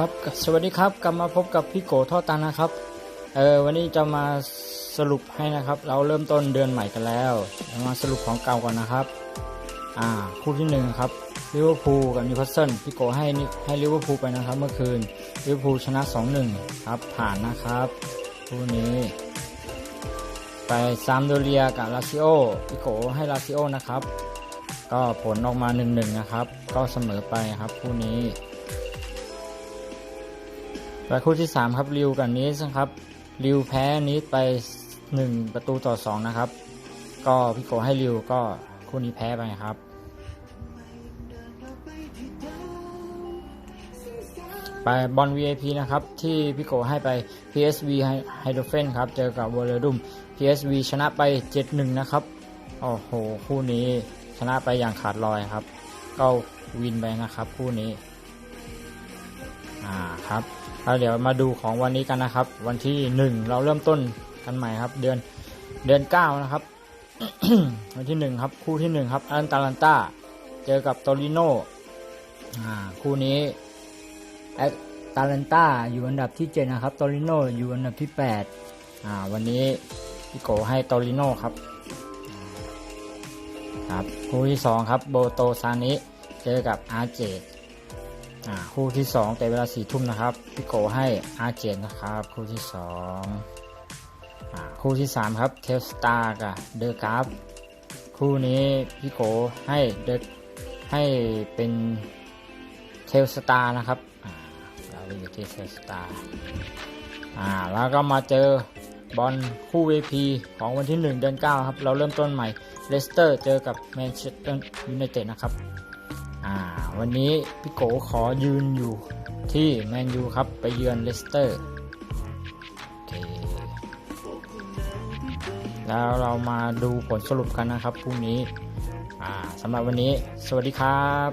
ครับสวัสดีครับกลับมาพบกับพี่โกท่อตันนะครับเออวันนี้จะมาสรุปให้นะครับ เราเริ่มต้นเดือนใหม่กันแล้วมาสรุปของเก่าก่อนนะครับอ่าคู่ที่หนึ่งครับลิเวอร์พูลกับนิวคาสเซิลพี่โกให้ให้ลิเวอร์พูลไปนะครับ เมื่อคืนลิเวอร์พูลชนะ 2-1 ครับ ผ่านนะครับคู่นี้ ไปซามโดเรียกับลาซิโอพี่โกให้ลาซิโอนะครับ ก็ผลออกมา 1-1 นะครับ ก็เสมอไปครับคู่นี้ ไปคู่ที่ 3 ครับริวกับนิสครับริวแพ้นิสไป 1 ประตูต่อ 2 นะครับ ก็พี่โกให้ริวก็คู่นี้แพ้ไปครับ ไปบอล VIP นะครับ ที่พี่โกให้ไป PSV ไฮโดรเฟนครับ เจอกับวอลเลดุม PSV ชนะไป 7-1 นะครับ โอ้โห คู่นี้ชนะไปอย่างขาดลอยครับ ก็วินไปนะครับ คู่นี้ อ่าครับ แล้วเดี๋ยวมาดูของวันนี้กันนะครับ วันที่หนึ่งเราเริ่มต้นกันใหม่ครับ เดือนเดือนเก้านะครับ วันที่หนึ่งครับ คู่ที่หนึ่งครับอันตาลันตาเจอกับโตริโนอ่าคู่นี้แอตตาลันตาอยู่อันดับที่เจ็ดนะครับโตริโนอยู่อันดับที่แปดอ่าวันนี้พี่โกให้โตริโนครับครับคู่ที่สองครับโบโตซานิเจอกับอาเจ คู่ที่สองแต่เวลาสี่ทุ่มนะครับพี่โกให้อาเจนนะครับ คู่ที่สองคู่ที่สามครับเทลสตาร์กับเดอะกราฟคู่นี้พี่โกให้เดอะให้เป็นเทลสตาร์นะครับอ่าเราอยู่ที่เทลสตาร์แล้วก็มาเจอบอลคู่ VP ของวันที่ 1 เดือน 9 ครับ เราเริ่มต้นใหม่เลสเตอร์เจอกับแมนเชสเตอร์ยูไนเต็ดนะครับ อ่า วันนี้พี่โกขอยืนอยู่ที่แมนยูครับไปเยือนเลสเตอร์เแล้วเรามาดูผลสรุปกันนะครับพรุ่งนี้สำหรับวันนี้ สวัสดีครับ